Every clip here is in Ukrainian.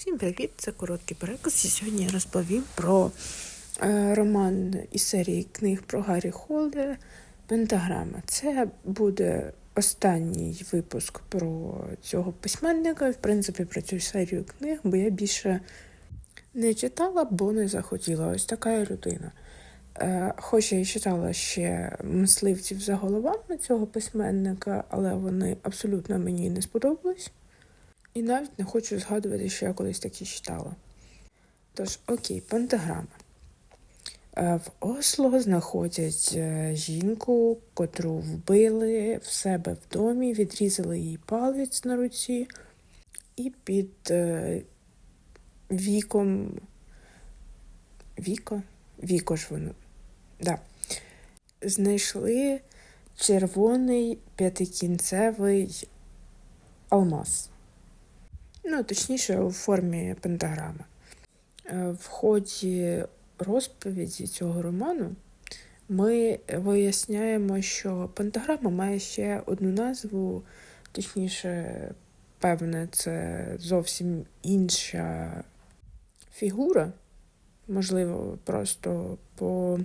Всім привіт! Це короткий переказ. І сьогодні я розповім про е, роман із серії книг про Гаррі Холде Пентаграма. Це буде останній випуск про цього письменника, в принципі, про цю серію книг, бо я більше не читала, бо не захотіла. Ось така я людина. Е, Хоч я і читала ще мисливців за головами цього письменника, але вони абсолютно мені не сподобались. І навіть не хочу згадувати, що я колись такі читала. Тож, окей, пентаграма. Е, В Осло знаходять е, жінку, котру вбили в себе в домі, відрізали їй палець на руці, і під е, віком. Віко? Віко ж воно. Да. Знайшли червоний п'ятикінцевий алмаз. Ну, точніше, у формі пентаграми. Е, В ході розповіді цього роману ми виясняємо, що пентаграма має ще одну назву, точніше, певне, це зовсім інша фігура. Можливо, просто по,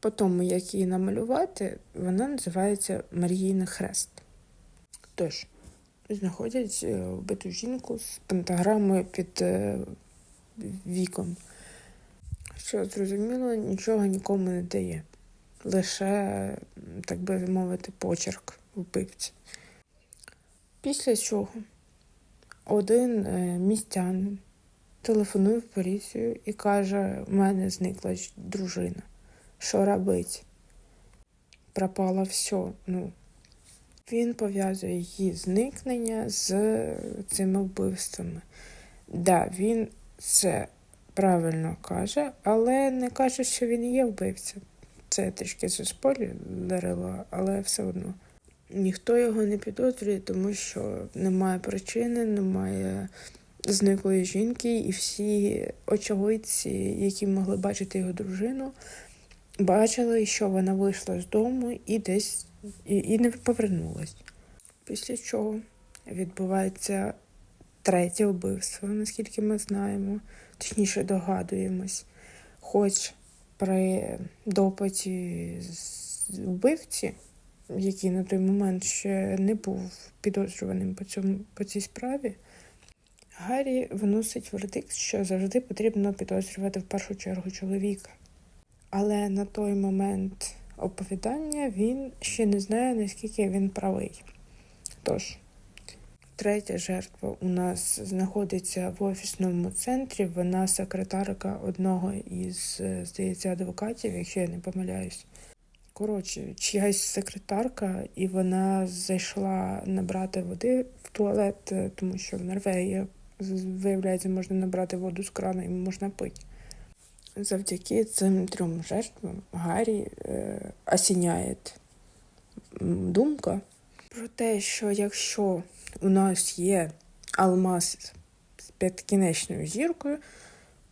по тому, як її намалювати, вона називається Марійний хрест. Тож, знаходять е, вбиту жінку з пентаграмою під е, віком. Що, зрозуміло, нічого нікому не дає. Лише, так би мовити, почерк вбивці. Після чого один е, містянин телефонує в поліцію і каже: у мене зникла дружина. Що робить? Пропало все. Ну, він пов'язує її зникнення з цими вбивствами. Да, він це правильно каже, але не каже, що він є вбивця. Це трішки заспойлерила, але все одно. Ніхто його не підозрює, тому що немає причини, немає зниклої жінки, і всі очевидці, які могли бачити його дружину, бачили, що вона вийшла з дому і десь і, і не повернулась. Після чого відбувається третє вбивство, наскільки ми знаємо, точніше догадуємось. Хоч при допиті вбивці, який на той момент ще не був підозрюваним по, цьому, по цій справі, Гаррі виносить вердикт, що завжди потрібно підозрювати в першу чергу чоловіка. Але на той момент оповідання він ще не знає, наскільки він правий. Тож, третя жертва у нас знаходиться в офісному центрі. Вона секретарка одного із, здається, адвокатів, якщо я не помиляюсь. Коротше, чиясь секретарка, і вона зайшла набрати води в туалет, е, тому що в Норвегії, виявляється, можна набрати воду з крана і можна пити. Завдяки цим трьом жертвам Гаррі е, осіняє думка про те, що якщо у нас є алмаз з п'ятикінечною зіркою,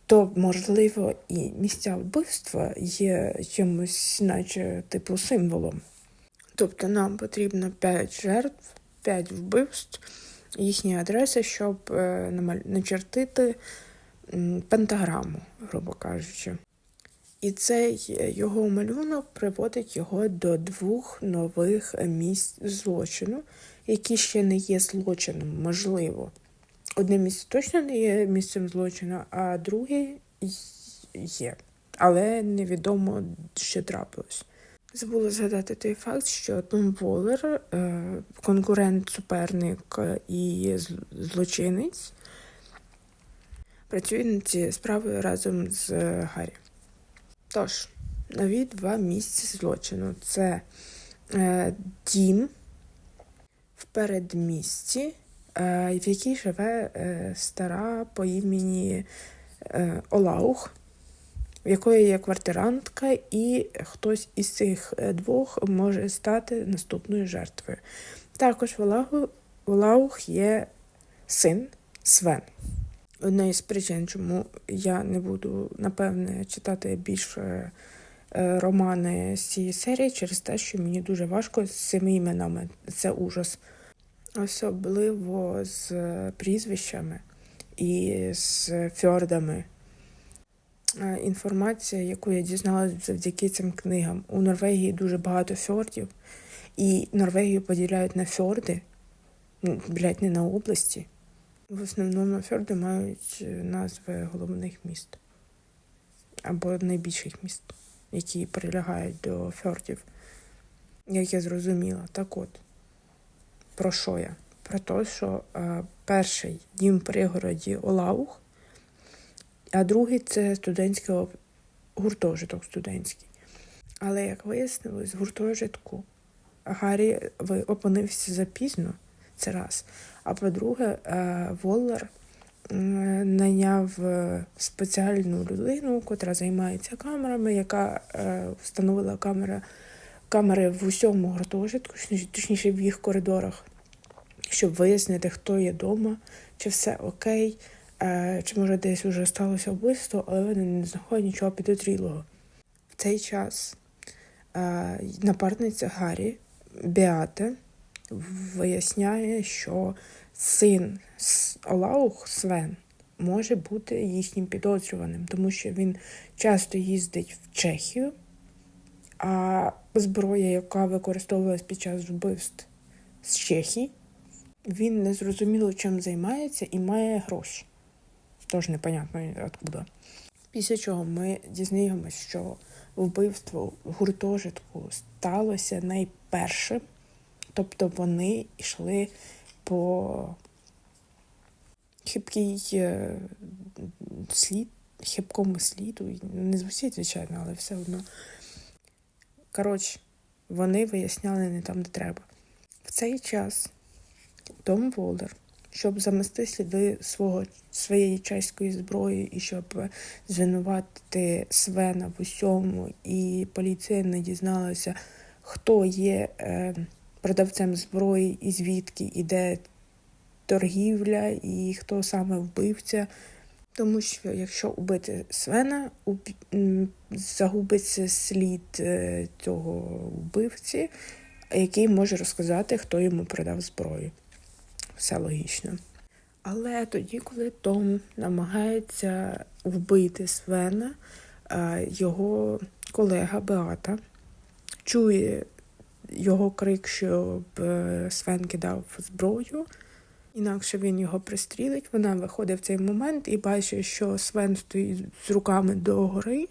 то, можливо, і місця вбивства є чимось, наче типу символом. Тобто нам потрібно 5 жертв, 5 вбивств, їхні адреси, щоб е, начертити пентаграму, грубо кажучи. І цей е, його малюнок приводить його до двох нових місць злочину, які ще не є злочином, можливо. Одне місце точно не є місцем злочину, а друге є. Але невідомо, що трапилось. Забула згадати той факт, що Том Волер, е, конкурент, суперник і злочинець, працює над цією справою разом з е, Гаррі. Тож, нові два місця злочину це е, дім в передмісті, е, в якій живе е, стара по імені е, Олаух, в якої є квартирантка, і хтось із цих е, двох може стати наступною жертвою. Також в Олаух є син Свен. Одна із причин, чому я не буду, напевне, читати більше е, романи з цієї серії, через те, що мені дуже важко з цими іменами. Це ужас. Особливо з е, прізвищами. і з фьордами. Е, Інформація, яку я дізналася завдяки цим книгам. У Норвегії дуже багато фьордів, і Норвегію поділяють на фьорди, м, блядь, не на області. В основному фьорди мають е, назви головних міст або найбільших міст, які прилягають до фьордів. Як я зрозуміла, так от, про що я? Про те, що е, перший дім пригороді Олаух, а другий це студентський гуртожиток студентський. Але як вияснилось, в гуртожитку Гаррі опинився запізно, це раз. А по-друге, е, Воллер найняв е, спеціальну людину, котра займається камерами, яка е, встановила камера, камери в усьому гуртожитку, точніше- в їх коридорах, щоб вияснити, хто є вдома, чи все окей, чи може десь вже сталося вбивство, але вони не знаходять нічого підозрілого. В цей час напарниця Гаррі Беата виясняє, що син Олаух Свен може бути їхнім підозрюваним, тому що він часто їздить в Чехію, а зброя, яка використовувалась під час вбивств з Чехії, він незрозуміло чим займається і має гроші. Тож непонятно откуда. Після чого ми дізнаємося, що вбивство гуртожитку сталося найпершим. Тобто вони йшли по хибкій е, слід, хибкому сліду. Не звучить, звичайно, але все одно. Коротше, вони виясняли не там, де треба. В цей час Том Волдер, щоб замести сліди свого, своєї чеської зброї і щоб звинуватити Свена в усьому, і поліція не дізналася, хто є е, продавцем зброї і звідки іде торгівля, і хто саме вбивця. Тому що якщо убити Свена, уб- загубиться слід е, цього вбивці, який може розказати, хто йому продав зброю. Все логічно. Але тоді, коли Том намагається вбити Свена, е, його колега Беата чує його крик, щоб е, Свен кидав зброю, інакше він його пристрілить. Вона виходить в цей момент і бачить, що Свен стоїть з руками догори,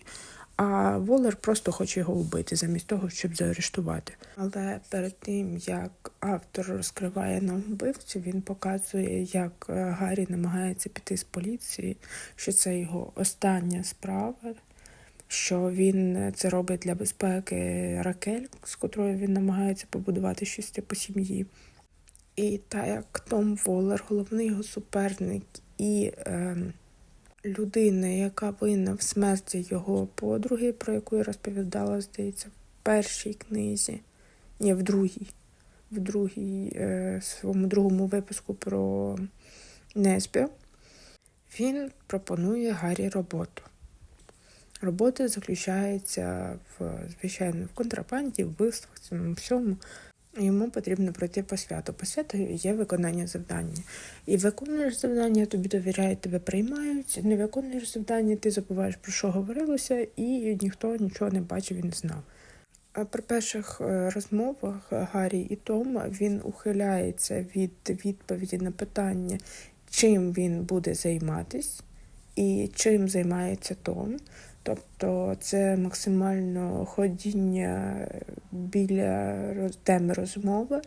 а Волер просто хоче його вбити, замість того, щоб заарештувати. Але перед тим, як автор розкриває нам вбивцю, він показує, як е, Гаррі намагається піти з поліції, що це його остання справа, що він це робить для безпеки Ракель, з котрою він намагається побудувати щось типу сім'ї. І так як Том Воллер, головний його суперник і е, людина, яка винна в смерті його подруги, про яку я розповідала, здається, в першій книзі, ні, в другій, в другій, е, своєму другому випуску про Несбі, він пропонує Гаррі роботу. Робота заключається в, звичайно, в контрабанді, вбивствах, цьому всьому. Йому потрібно пройти по святу. По святу є виконання завдання. І виконуєш завдання, тобі довіряють, тебе приймають. Не виконуєш завдання, ти забуваєш про що говорилося, і ніхто нічого не бачив і не знав. При перших е, розмовах Гаррі і Тома він ухиляється від відповіді на питання, чим він буде займатись і чим займається Том. Тобто це максимально ходіння біля теми розмови.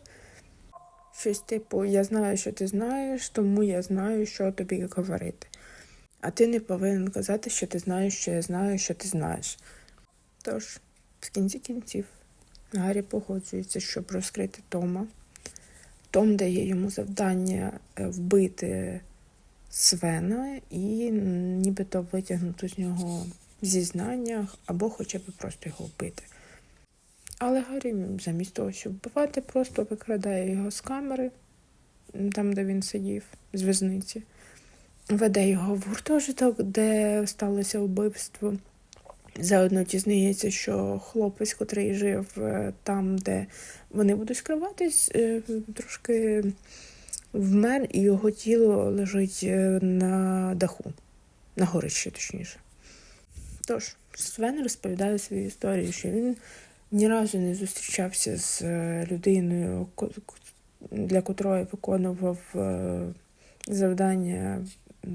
Щось типу, я знаю, що ти знаєш, тому я знаю, що тобі говорити. А ти не повинен казати, що ти знаєш, що я знаю, що ти знаєш. Тож, в кінці кінців, Гаррі погоджується, щоб розкрити Тома. Том дає йому завдання е, вбити Свена і нібито витягнути з нього зізнання або хоча б просто його вбити. Але Гаррі замість того, щоб вбивати, просто викрадає його з камери, там, де він сидів, з в'язниці, веде його в гуртожиток, де сталося вбивство. Заодно дізнається, що хлопець, котрий жив е, там, де вони будуть скриватись, е, трошки вмер і його тіло лежить е, на даху, на горищі, точніше. Тож, Свен розповідає свою історію, що він ні разу не зустрічався з е, людиною, для котрої виконував е, завдання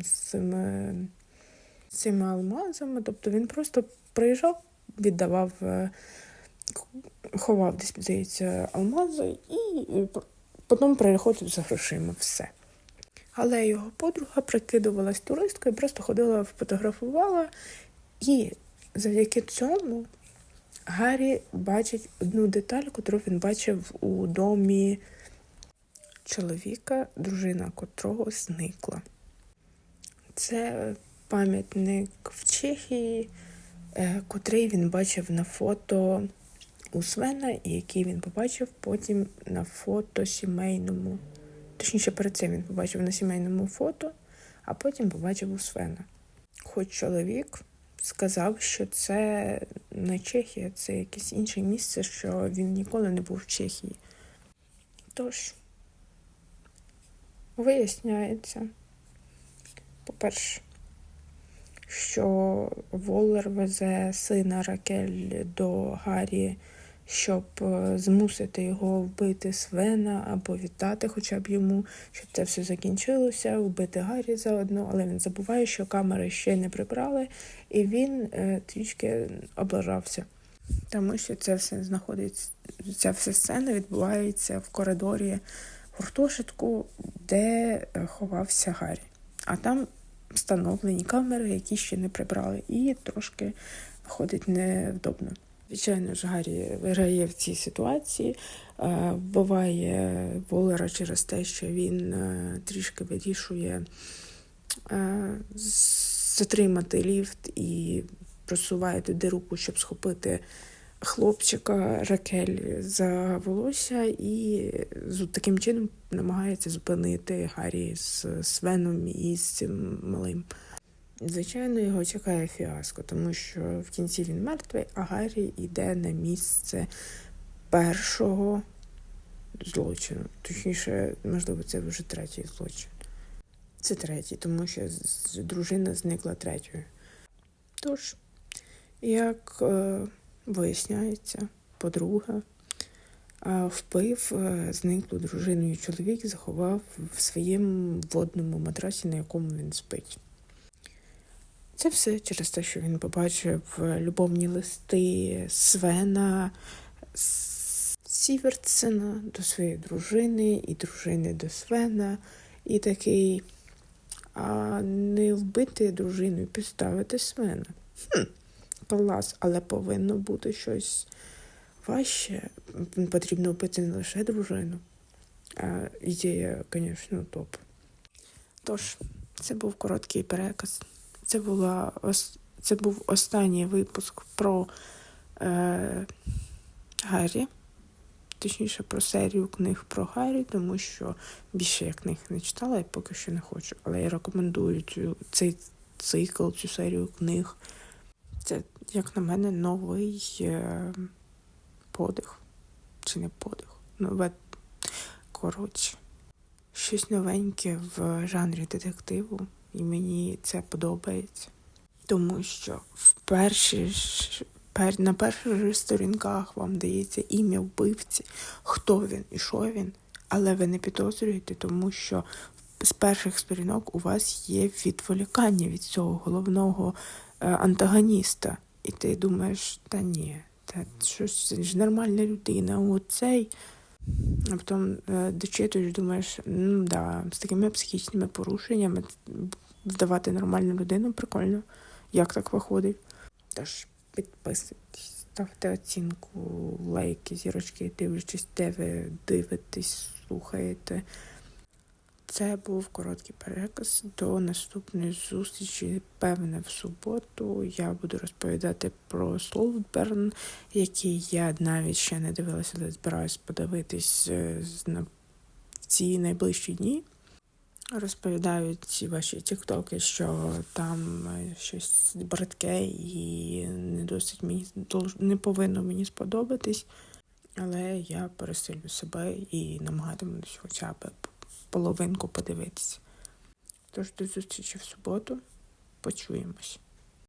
з цими, з цими алмазами. Тобто він просто приїжджав, віддавав, е, ховав десь, здається, алмази і е, потім переходив за грошима. Все. Але його подруга прикидувалась туристкою, просто ходила, фотографувала, і завдяки цьому Гаррі бачить одну деталь, яку він бачив у домі чоловіка, дружина котрого зникла. Це пам'ятник в Чехії, е, котрий він бачив на фото у Свена, і який він побачив потім на фото сімейному. Точніше, перед цим він побачив на сімейному фото, а потім побачив у Свена. Хоч чоловік сказав, що це не Чехія, це якесь інше місце, що він ніколи не був в Чехії. Тож, виясняється, по-перше, що Воллер везе сина Ракель до Гаррі, щоб е, змусити його вбити Свена або віддати хоча б йому, щоб це все закінчилося, вбити Гаррі заодно, але він забуває, що камери ще не прибрали, і він е, трішки облажався. Тому що це все знаходиться, ця вся сцена відбувається в коридорі гуртожитку, де е, ховався Гаррі. А там встановлені камери, які ще не прибрали, і трошки виходить невдобно. Звичайно ж, Гаррі виграє в цій ситуації, е, вбиває Волера через те, що він е, трішки вирішує е, затримати ліфт і просуває туди руку, щоб схопити хлопчика Ракель за волосся, і таким чином намагається зупинити Гаррі з Свеном і з цим малим. Звичайно, його чекає фіаско, тому що в кінці він мертвий, а Гаррі йде на місце першого злочину. Точніше, можливо, це вже третій злочин. Це третій, тому що дружина зникла третьою. Тож, як е, виясняється, подруга е, впив е, зниклу дружину і чоловік заховав в своєму водному матрасі, на якому він спить. Це все через те, що він побачив е, любовні листи Свена Сіверцена до своєї дружини і дружини до Свена, і такий, а не вбити дружину і підставити Свена. Хм, клас, але повинно бути щось важче. Потрібно вбити не лише дружину. А ідея, звісно, топ. Тож, це був короткий переказ. Це, була, це був останній випуск про е, Гаррі. Точніше, про серію книг про Гаррі, тому що більше я книг не читала і поки що не хочу. Але я рекомендую цю, цей цикл, цю серію книг. Це, як на мене, новий е, подих. Чи не подих? Нове. Коротше. Щось новеньке в жанрі детективу, і мені це подобається. Тому що в перші на перших же сторінках вам дається ім'я вбивці, хто він і що він, але ви не підозрюєте, тому що з перших сторінок у вас є відволікання від цього головного е, антагоніста. І ти думаєш, та ні, та це ж нормальна людина, оцей. А потім е, дочитуєш, думаєш, ну да, з такими психічними порушеннями здавати нормальну людину прикольно. Як так виходить? Тож підписуйтесь, ставте оцінку, лайки, зірочки, дивлячись, де ви дивитесь, слухаєте. Це був короткий переказ. До наступної зустрічі, певне, в суботу. Я буду розповідати про Солдберн, який я навіть ще не дивилася, але збираюсь подивитись е, в ці найближчі дні. Розповідають ці ваші тіктоки, що там щось бридке і не досить мені не повинно мені сподобатись. Але я пересилю себе і намагатимусь хоча б половинку подивитися. Тож до зустрічі в суботу. Почуємось.